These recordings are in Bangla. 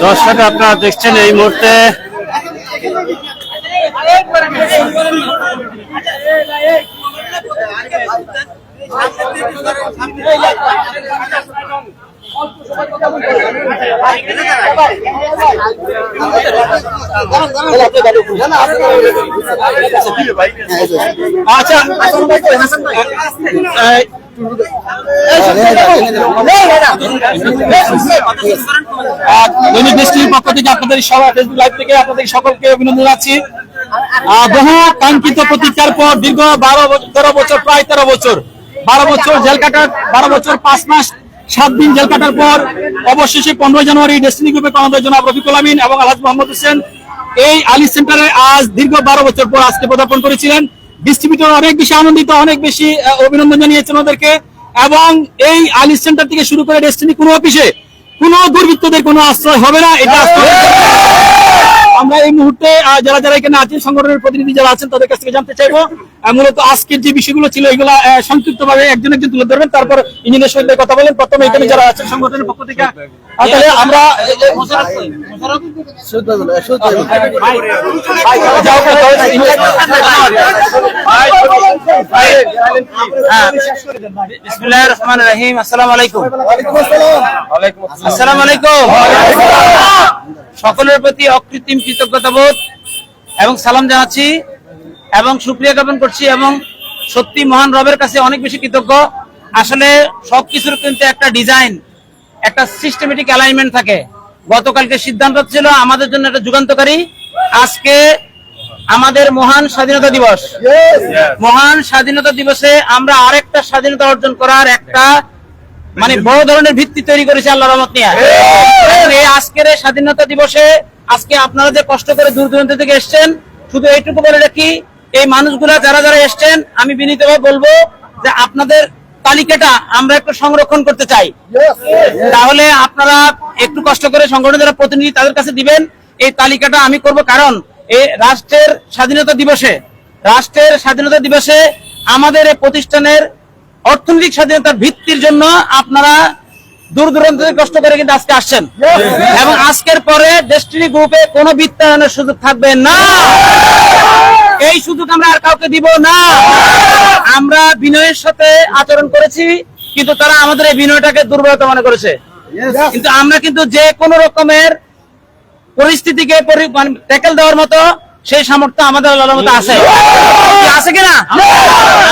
দর্শক আপনারা দেখছেন এই মুহূর্তে আচ্ছা দৈনিক দেশটির পক্ষ থেকে আপনাদের সবাই ফেসবুক লাইভ থেকে আপনাদের সকলকে অভিনন্দন জানাচ্ছি। বহু কাঙ্ক্ষিত প্রতীক্ষার পর দীর্ঘ বারো তেরো বছর প্রায় তেরো বছর বারো বছর জেল কাটার বারো বছর পাঁচ মাস সাত দিন জেল কাটার পর অবশেষে পনেরো জানুয়ারি ডেস্টিনি গ্রুপে কমান্ডার জনাব রফিকুল আমিন এবং আলহাজ মোহাম্মদ হোসেন এই আলী সেন্টারে আজ দীর্ঘ বারো বছর পর আজকে পদার্পণ করেছিলেন। ডিস্ট্রিবিউটর অনেক বেশি আনন্দিত, অনেক বেশি অভিনন্দন জানিয়েছেন ওদেরকে। এবং এই আলিস সেন্টার থেকে শুরু করে ডেস্টিনি কোনো অফিসে কোনো দুর্বৃত্তদের কোনো আশ্রয় হবে না। এটা আমরা এই মুহূর্তে যারা যারা এখানে আছেন সংগঠনের প্রতিনিধি যারা আছেন তাদের কাছ থেকে জানতে চাইব মূলত আজকের যে বিষয়গুলো ছিল এগুলো সংক্ষিপ্ত ভাবে একজন একজন তুলে ধরবেন তারপর ইঞ্জিনিয়ার সঙ্গে কথা বলেন। প্রথমে এখানে যারা আছেন সংগঠনের পক্ষ থেকে তাহলে আমরা বিসমিল্লাহির রহমানির আসসালামু আলাইকুম। আসসালামু। আলাইকুম। সকলের প্রতি অকৃত্রিম কৃতজ্ঞতা বোধ এবং সালাম জানাচ্ছি এবং সুক্রিয়া জ্ঞাপন করছি এবং সত্যি মহান রবের কাছে অনেক বেশি কৃতজ্ঞ। আসলে সবকিছুর কিন্তু একটা ডিজাইন একটা সিস্টেমেটিক অ্যালাইনমেন্ট থাকে। গতকালকে সিদ্ধান্ত ছিল আমাদের জন্য একটা যুগান্তকারী। আজকে আমাদের মহান স্বাধীনতা দিবস। মহান স্বাধীনতা দিবসে আমরা আরেকটা স্বাধীনতা অর্জন করার একটা মানে বড় ধরনের ভিত্তি তৈরি করেছে আল্লাহ রহমত নিয়ে। এই! আজকের স্বাধীনতা দিবসে আজকে আপনারা যে কষ্ট করে দূর দূরান্ত থেকে এসছেন শুধু এইটুকু বলে রাখি এই মানুষগুলা যারা যারা এসছেন আমি বিনীতভাবে বলব যে আপনাদের তালিকাটা আমরা একটু সংরক্ষণ করতে চাই। তাহলে আপনারা একটু কষ্ট করে সংগঠনের যারা প্রতিনিধি তাদের কাছে দিবেন এই তালিকাটা আমি করব কারণ এই রাষ্ট্রের স্বাধীনতা দিবসে রাষ্ট্রের স্বাধীনতা দিবসে আমাদের এই প্রতিষ্ঠানের অর্থনৈতিক স্বাধীনতার ভিত্তির জন্য আপনারা দূর দূরান্ত কষ্ট করে কিন্তু আজকে আসছেন। এবং আজকের পরে ডেস্টিনি গ্রুপে কোনো বিত্তায়নের সুযোগ থাকবে না। এই সুযোগ আমরা আর কাউকে দিব না। আমরা বিনয়ের সাথে আচরণ করেছি, কিন্তু তারা আমাদের এই বিনয়টাকে দুর্বলতা মনে করেছে। কিন্তু আমরা কিন্তু যে কোনো রকমের পরিস্থিতিকে ট্যাকেল দেওয়ার মতো সেই সামর্থ্য আমাদের আল্লাহর মতো আছে। আছে কিনা?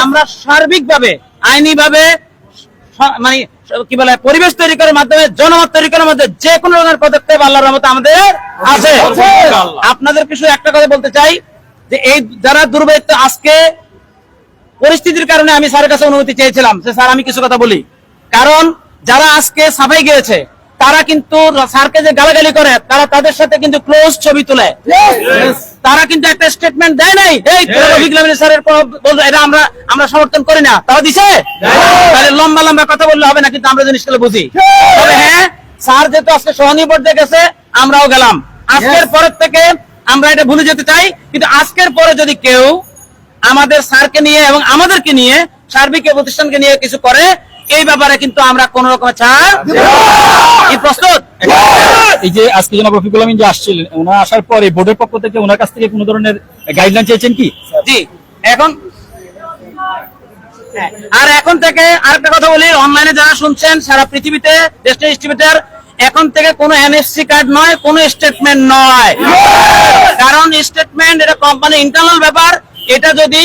আমরা সার্বিকভাবে আইনি ভাবে মানে কি বলে পরিবেশ তৈরি করার মাধ্যমে জনমত তৈরি করার মাধ্যমে যে কোনো ধরনের পদক্ষেপ আল্লাহর রহমতে আমাদের আছে। আপনাদের কিছু একটা কথা বলতে চাই যে এই যারা দুর্বৃত্ত আজকে পরিস্থিতির কারণে আমি স্যারের কাছে অনুমতি চেয়েছিলাম। যে স্যার আমি কিছু কথা বলি। কারণ যারা আজকে সাফাই গিয়েছে তারা কিন্তু স্যারকে যে গালাগালি করে তারা তাদের সাথে কিন্তু ক্লোজ ছবি তুলে। তারা কিন্তু একটা স্টেটমেন্ট দেয় নাই এই স্যারের পর- বলতো, এটা আমরা আমরা সমর্থন করি না। তারা দিছে? তাহলে লম্বা লম্বা কথা বললে হবে না কিন্তু আমরা জিনিসগুলো বুঝি। তবে হ্যাঁ স্যার যেহেতু আজকে সহনীয় পর্যায়ে গেছে আমরাও গেলাম। আজকের পরের থেকে আমরা এটা ভুলে যেতে চাই কিন্তু আজকের পরে যদি কেউ আমাদের স্যারকে নিয়ে এবং আমাদেরকে নিয়ে সার্বিক প্রতিষ্ঠানকে নিয়ে কিছু করে এই ব্যাপারে কিন্তু আমরা কোন রকমের ছাড় কি প্রস্তুত? এই যে আজকে জনাব রফিকুল আমিন যে আসছিলেন ওনার আসার পরে বোর্ডের পক্ষ থেকে ওনার কাছ থেকে কোনো ধরনের গাইডলাইন চেয়েছেন কি? জি এখন হ্যাঁ, আর এখন থেকে আরেকটা কথা বলি অনলাইনে যারা শুনছেন সারা পৃথিবীতে দেশের ডিস্ট্রিবিউটার এখন থেকে কোনো এনএফসি কার্ড নয় কোনো স্টেটমেন্ট নয়। কারণ স্টেটমেন্ট এটা কোম্পানি ইন্টারনাল ব্যাপার এটা যদি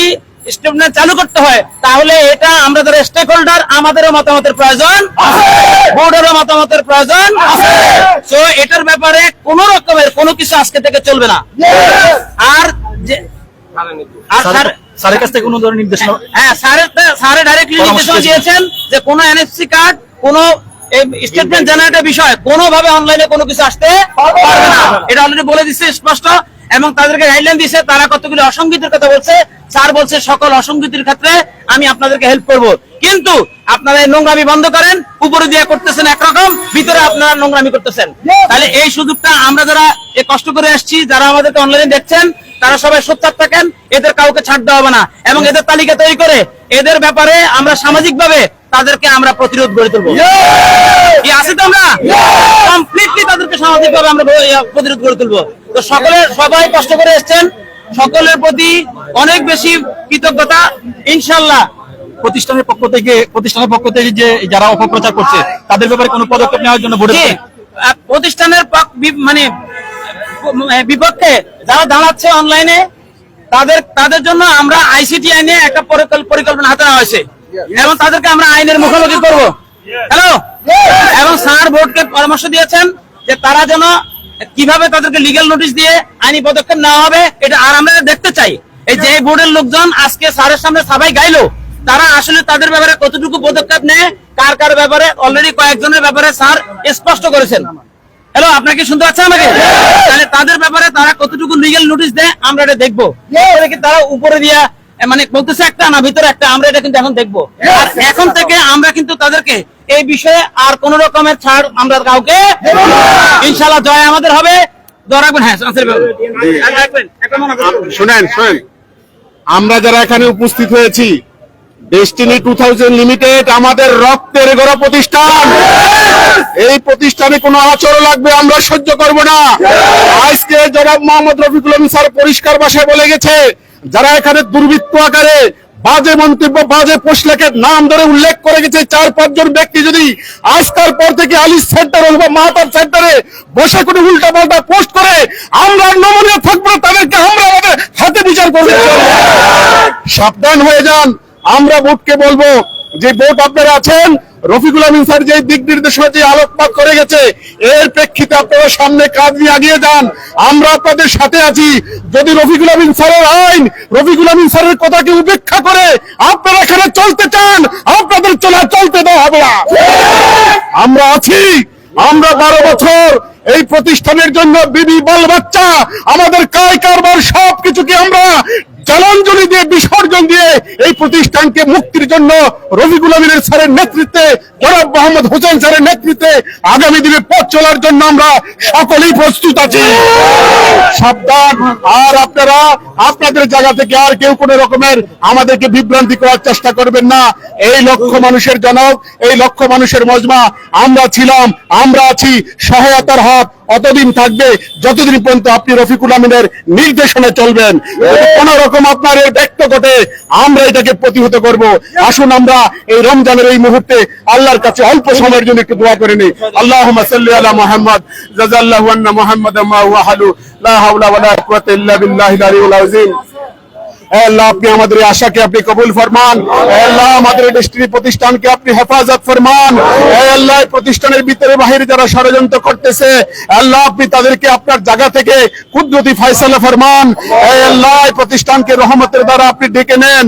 স্টেটমেন্ট চালু করতে হয় তাহলে এটা আমরা যারা স্টেক হোল্ডার আমাদেরও মতামতের প্রয়োজন। বোর্ডেরও মতামতের প্রয়োজন। তো এটার ব্যাপারে কোন রকমের কোনো কিছু আজকে থেকে চলবে না। আর যে স্যারের কাছ থেকে কোনো ধরনের নির্দেশনা হ্যাঁ স্যারের স্যারে ডাইরেক্টলি পরামর্শ নির্দেশনা দিয়েছেন। যে কোনো এনএফসি কার্ড কোনো স্টেটমেন্ট জেনারেটের বিষয় কোনোভাবে অনলাইনে কোনো কিছু আসতে পারবে না। এটা অলরেডি বলে দিচ্ছে স্পষ্ট। এবং তাদেরকে গাইডলাইন দিয়েছে, তারা কতগুলো অসঙ্গতির কথা বলছে, স্যার বলছে সকল অসঙ্গতির ক্ষেত্রে আমি আপনাদেরকে হেল্প করব। কিন্তু আপনারা এই নোংরামি বন্ধ করেন, উপরে দিয়ে করতেছেন একরকম, ভিতরে আপনারা নোংরামি করতেছেন। তাহলে এই সুযোগটা আমরা যারা এ কষ্ট করে আসছি, যারা আমাদেরকে অনলাইনে দেখছেন, তারা সবাই সোচ্চার থাকেন, এদের কাউকে ছাড় দেওয়া হবে না। এবং এদের তালিকা তৈরি করে, এদের ব্যাপারে আমরা সামাজিক ভাবে তাদেরকে আমরা প্রতিরোধ গড়ে তুলবো। কি আছে তো আমরা কমপ্লিটলি তাদেরকে সামাজিকভাবে আমরা প্রতিরোধ করে তুলবো। তো সকলে সবাই কষ্ট করে এসেছেন। সকলের প্রতি অনেক বেশি কৃতজ্ঞতা। ইনশাল্লাহ প্রতিষ্ঠানের পক্ষ থেকে প্রতিষ্ঠানের পক্ষ থেকে যে যারা অপপ্রচার করছে তাদের ব্যাপারে কোনো পদক্ষেপ নেওয়ার জন্য প্রতিষ্ঠানের মানে বিপক্ষে যারা দাঁড়াচ্ছে অনলাইনে তাদের তাদের জন্য আমরা আইসিটি আইনে একটা পরিকল্পনা হাতে নেওয়া হয়েছে। এবং তাদেরকে আমরা আইনের মুখোমুখি করব। হ্যালো এবং স্যার বোর্ডকে পরামর্শ দিয়েছেন যে তারা যেন কীভাবে তাদেরকে লিগ্যাল নোটিশ দিয়ে আইনি পদক্ষেপ নেওয়া হবে এটা আর আমরা দেখতে চাই। এই যে বোর্ডের লোকজন আজকে স্যারের সামনে সবাই গাইলো তারা আসলে তাদের ব্যাপারে কতটুকু পদক্ষেপ নেয় কার কার ব্যাপারে অলরেডি কয়েকজনের ব্যাপারে স্যার স্পষ্ট করেছেন। হ্যালো আপনাকে শুনতে পাচ্ছেন আমাকে? তাহলে তাদের ব্যাপারে তারা কতটুকু লিগেল নোটিশ দেয় আমরা এটা দেখব। তারা উপরে দিয়া মানে বলতেছে একটা না ভিতরে একটা আমরা এটা কিন্তু এখন দেখব। আর এখন থেকে আমরা কিন্তু তাদেরকে এই বিষয়ে আর কোন রকমের ছাড় আমরা কাউকে ইনশাল্লাহ জয় আমাদের হবে। হ্যাঁ। শুনেন শুনেন। আমরা যারা এখানে উপস্থিত হয়েছি ডেস্টিনি টু থাউজেন্ড লিমিটেড আমাদের রক্তের গড়া প্রতিষ্ঠান। এই প্রতিষ্ঠানে কোনো আচরণ লাগবে আমরা সহ্য করব না। আজকে জনাব মোহাম্মদ রফিকুল স্যার পরিষ্কার ভাষায় বলে গেছে যারা এখানে দুর্বৃত্ত আকারে বাজে মন্তব্য, বাজে পোশলেকের নাম ধরে উল্লেখ করে গেছে, চার, পাঁচজন ব্যক্তি যদি আজকার পর থেকে আলিস সেন্টার অথবা মাহাতার সেন্টারে বসে কোনো উল্টা পাল্টা পোস্ট করে, আমরা নমনীয় থাকব তাদেরকে আমরা আমাদের হাতে বিচার করব। সাবধান হয়ে যান, আমরা ভোটকে বলব যে বোর্ড আপনারা আছেন, রফিকুল আমিন স্যার যে দিক নির্দেশনা যে আলোকপাত করে গেছে, এর প্রেক্ষিতে আপনারা সামনে কাজ নিয়ে এগিয়ে যান। আমরা আপনাদের সাথে আছি। যদি রফিকুল আমিন স্যারের আইন, রফিকুল আমিন স্যারের কথাকে উপেক্ষা করে আপনারা এখানে চলতে চান, আপনাদের চলা চলতে দেওয়া হবে না। আমরা আছি। আমরা বারো বছর এই প্রতিষ্ঠানের জন্য বিবি বাল বাচ্চা, আমাদের কায় কারবার সব কিছুকে আমরা জলাঞ্জলি দিয়ে, বিসর্জন দিয়ে এই প্রতিষ্ঠানকে মুক্তির জন্য রফিকুল আমিনের স্যারের নেতৃত্বে, জনাব মোহাম্মদ হোসেন স্যারের নেতৃত্বে আগামী দিনে পথ চলার জন্য আমরা সকলেই প্রস্তুত আছি। সাবধান। আর আপনারা, আপনাদের জায়গা থেকে আর কেউ কোনো রকমের আমাদেরকে বিভ্রান্তি করার চেষ্টা করবেন না। এই লক্ষ মানুষের জনক, এই লক্ষ মানুষের মজমা, আমরা ছিলাম, আমরা আছি সহায়তার হাত। অতদিন থাকবে? যতদিন পর্যন্ত আপনি রফিকুল আমিনের নির্দেশনা চলবেন কোন রকম আপনার এই ব্যক্ত ঘটে, আমরা এটাকে প্রতিহত করব। আসুন আমরা এই রমজানের এই মুহূর্তে আল্লাহর কাছে অল্প সময়ের জন্য একটু দোয়া করে নিই। আল্লাহ সাল্লি আলা মোহাম্মদ জাজাল্লাহ মোহাম্মদ লা হাওলা ওয়ালা কুওয়াতা ইল্লা বিল্লাহিল আলিউল আযীম। আমাদের আশাকে আপনি কবুল ফরমান। আমাদের প্রতিষ্ঠানকে আপনি হেফাজত ফরমান। প্রতিষ্ঠানের ভিতরে বাহিরে যারা ষড়যন্ত্র করতেছে, আল্লাহ, আপনি তাদেরকে আপনার জায়গা থেকে ফরমান। প্রতিষ্ঠানকে রহমতের দ্বারা আপনি ডেকে নেন।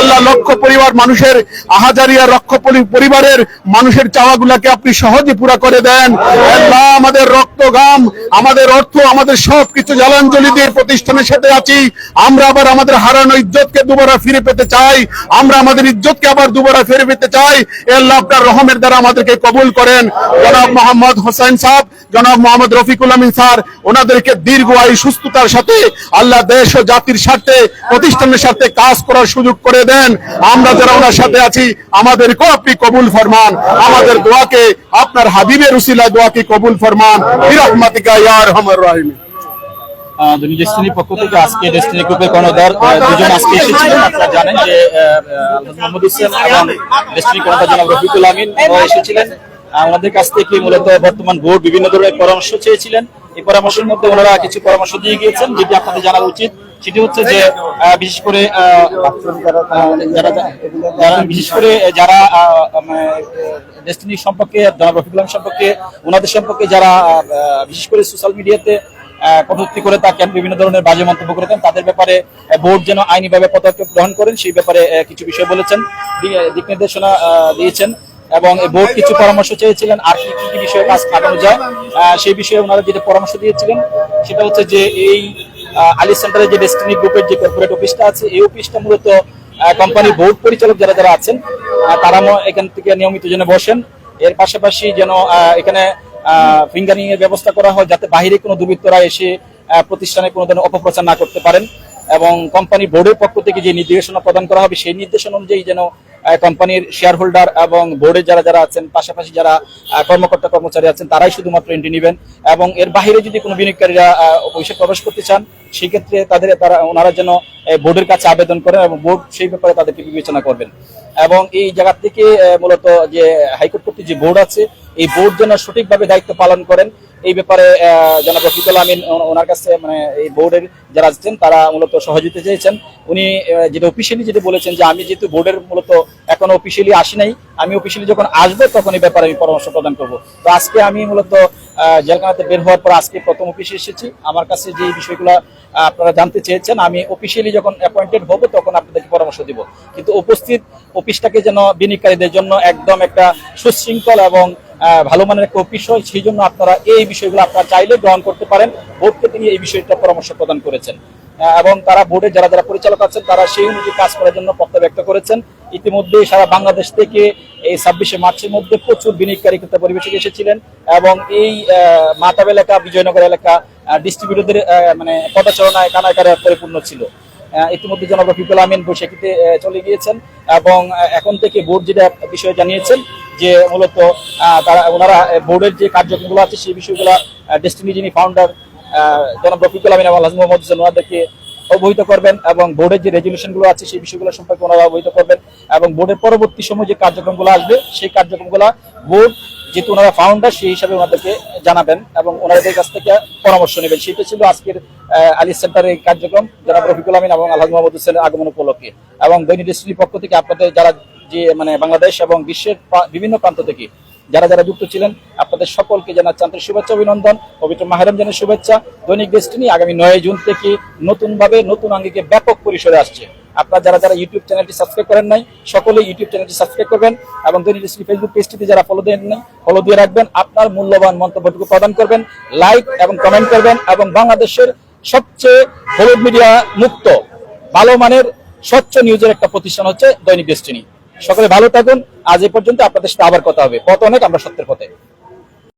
আল্লাহ, লক্ষ পরিবার মানুষের আহাজারিয়া লক্ষ পরিবারের মানুষের চাওয়াগুলাকে আপনি সহজে পুরা করে দেন। আল্লাহ, আমাদের রক্ত, গাম, আমাদের অর্থ, আমাদের সবকিছু জলাঞ্জলি দিয়ে প্রতিষ্ঠানের সাথে আছি। আমরা আবার আমাদের হারানো ইজ্জতকে দুবারা ফিরে পেতে চাই। আমরা আমাদের ইজ্জতকে আবার দুবারা ফিরে পেতে চাই। এ আল্লাহ আপনার রহমের দ্বারা আমাদেরকে কবুল করেন। জনাব মোহাম্মদ হোসেন সাহেব, জনাব মোহাম্মদ রফিকুল আমিন স্যার, ওনাদেরকে দীর্ঘ আয়ু, সুস্থতার সাথে আল্লাহ দেশ ও জাতির স্বার্থে, প্রতিষ্ঠানের স্বার্থে কাজ করার সুযোগ করে দেন। আমরা যারা ওনার সাথে আছি, আমাদেরকেও আপনি কবুল ফরমান। আমাদের দোয়াকে, আপনার হাবিবের উসিলা দোয়াকে কবুল ফরমান। বিরহমাতিকা ইয়া রহমান। রাহিম ডেস্টিনির পক্ষ থেকে আজকে ডেস্টিনি গ্রুপের কর্ণধার দুজন আজকে এসেছিলেন। আপনারা জানেন যে মোহাম্মদ ইসলাম এবং ডেস্টিনি কর্ণধার জনাব রফিকুল আমিন এসেছিলেন। আহ, ওনাদের কাছ থেকে মূলত বর্তমান বোর্ড বিভিন্ন ধরনের পরামর্শ চেয়েছিলেন। এই পরামর্শের মধ্যে ওনারা কিছু পরামর্শ দিয়ে গিয়েছেন যেটি আপনাদের জানা উচিত। সেটি হচ্ছে যে বিশেষ করে যারা বিশেষ করে যারা ডেস্টিনি সম্পর্কে জনাব রফিকুল সম্পর্কে ওনাদের সম্পর্কে যারা বিশেষ করে সোশ্যাল মিডিয়াতে কটূক্তি করে থাকেন, বিভিন্ন ধরনের বাজে মন্তব্য করে থাকেন, তাদের ব্যাপারে বোর্ড যেন আইনিভাবে পদক্ষেপ গ্রহণ করেন, সেই ব্যাপারে কিছু বিষয় বলেছেন দিক নির্দেশনা দিয়েছেন, এবং বোর্ড কিছু পরামর্শ চেয়েছিলেন, আর কি কি বিষয়ে কাজ আগানো যায় সেই বিষয়ে ওনারা যেটা পরামর্শ দিয়েছিলেন, সেটা হচ্ছে যে এই আলি সেন্টারে যে ডেস্টিনি গ্রুপের যে কর্পোরেট অফিসটা আছে, এই অফিসটা মূলত কোম্পানির বোর্ড পরিচালক যারা যারা আছেন তারা এখান থেকে নিয়মিত যেন বসেন, এর পাশাপাশি যেন এখানে ফিঙ্গারিং এর ব্যবস্থা করা হয় যাতে বাহিরে কোনো দুর্বৃত্তরা এসে প্রতিষ্ঠানে কোনো ধরনের অপপ্রচার না করতে পারেন। এবং কোম্পানি বোর্ডের পক্ষ থেকে যে নির্দেশনা প্রদান করা হবে, সেই নির্দেশনা অনুযায়ী যেন কোম্পানির শেয়ার হোল্ডার এবং বোর্ডে যারা যারা আছেন, পাশাপাশি যারা কর্মকর্তা কর্মচারী আছেন, তারাই শুধুমাত্র এন্ট্রি নেবেন। এবং এর বাইরে যদি কোনো বিনিয়োগকারীরা পয়সা প্রবেশ করতে চান সেক্ষেত্রে তাদের, তারা, ওনারা যেন বোর্ডের কাছে আবেদন করেন এবং বোর্ড সেই ব্যাপারে তাদেরকে বিবেচনা করবেন। এবং এই জায়গা থেকে মূলত যে হাইকোর্ট কর্তৃক যে বোর্ড আছে, এই বোর্ড যেন সঠিকভাবে দায়িত্ব পালন করেন, এই ব্যাপারে জনাব রফিকুল আমিন ওনার কাছে মানে এই বোর্ডের যারা আছেন, তারা মূলত সহযোগিতা চেয়েছেন। উনি যেটা অফিসিয়ালি যেটা বলেছেন যে, আমি যেহেতু বোর্ডের মূলত এখনও অফিসিয়ালি আসি নাই, আমি অফিসিয়ালি যখন আসব, তখন এই ব্যাপারে আমি পরামর্শ প্রদান করব। তো আজকে আমি মূলত জেলখানাতে বের হওয়ার পর আজকে প্রথম অফিসে এসেছি। আমার কাছে যে বিষয়গুলো আপনারা জানতে চেয়েছেন, আমি অফিসিয়ালি যখন অ্যাপয়েন্টেড হব, তখন আপনাদেরকে পরামর্শ দিব। কিন্তু উপস্থিত অফিসটাকে যেন বিনিয়োগকারীদের জন্য একদম একটা সুশৃঙ্খল এবং ভালো মানের একটা অফিস হয়, সেই জন্য আপনারা এই বিষয়গুলো আপনারা চাইলে গ্রহণ করতে পারেন। ভোটকে তিনি এই বিষয়টা পরামর্শ প্রদান করেছেন। এবং তারা বোর্ডের যারা যারা পরিচালক আছেন, তারা সেই অনুযায়ী কাজ করার জন্য প্রত্যাশা ব্যক্ত করেছেন। ইতিমধ্যে সারা বাংলাদেশ থেকে এই ছাব্বিশে মার্চের মধ্যে প্রচুর বিনিয়োগকারী কিন্তু পরিবেশে এসেছিলেন এবং এই মাতাব এলাকা, বিজয়নগর এলাকা ডিস্ট্রিবিউটরদের মানে পদাচারণায় কানাকারে পরিপূর্ণ ছিল। ইতিমধ্যে জনাব রফিকুল আমিন বৈশাখীতে চলে গিয়েছেন এবং এখন থেকে বোর্ড যেটা বিষয়ে জানিয়েছেন যে মূলত তারা, ওনারা বোর্ডের যে কার্যক্রমগুলো আছে, সেই বিষয়গুলো ডেস্টিনি যিনি ফাউন্ডার জনাব রফিকুল আমিন এবং আলহাজ মোহাম্মদ হোসেন ওনাদেরকে অবহিত করবেন এবং বোর্ডের যে রেজলিউশনগুলো আছে সেই বিষয়গুলো সম্পর্কে ওনারা অবহিত করবেন এবং বোর্ডের পরবর্তী সময় যে কার্যক্রমগুলো আসবে, সেই কার্যক্রমগুলো বোর্ড, যেহেতু ওনারা ফাউন্ডার সেই হিসাবে ওনাদেরকে জানাবেন এবং ওনাদের কাছ থেকে পরামর্শ নেবেন। সেটা ছিল আজকের আলী সেন্টারের এই কার্যক্রম। জনাব রফিকুল আমিন এবং আলহাজ মোহাম্মদ হোসেনের আগমন উপলক্ষে এবং দৈনিক পক্ষ থেকে আপনাদের, যারা যে মানে বাংলাদেশ এবং বিশ্বের বিভিন্ন প্রান্ত থেকে যারা যারা যুক্ত ছিলেন, আপনাদের সকলকে জানাচ্ছি আন্তরিক শুভেচ্ছা, অভিনন্দন। পবিত্র মাহেরমজানের শুভেচ্ছা। দৈনিক ডেস্টিনি আগামী নয় জুন থেকে নতুন ভাবে নতুন আঙ্গিকে ব্যাপক পরিসরে আসছে। আপনারা যারা যারা ইউটিউব চ্যানেলটি সাবস্ক্রাইব করেন নাই সকলে ইউটিউব চ্যানেলটি সাবস্ক্রাইব করবেন এবং দৈনিক ডেস্টিনি ফেসবুক পেজটিতে যারা ফলো দেন নাই ফলো দিয়ে রাখবেন। আপনার মূল্যবান মন্তব্যটুকু প্রদান করবেন লাইক এবং কমেন্ট করবেন এবং বাংলাদেশের সবচেয়ে হলুদ মিডিয়া মুক্ত, ভালো মানের, স্বচ্ছ নিউজের একটা প্রতিষ্ঠান হচ্ছে দৈনিক ডেস্টিনি সকলে ভালো থাকুন আজ এ পর্যন্ত আপনাদের সাথে আবার কথা হবে। পথ অনেক আমরা সত্যের পথে।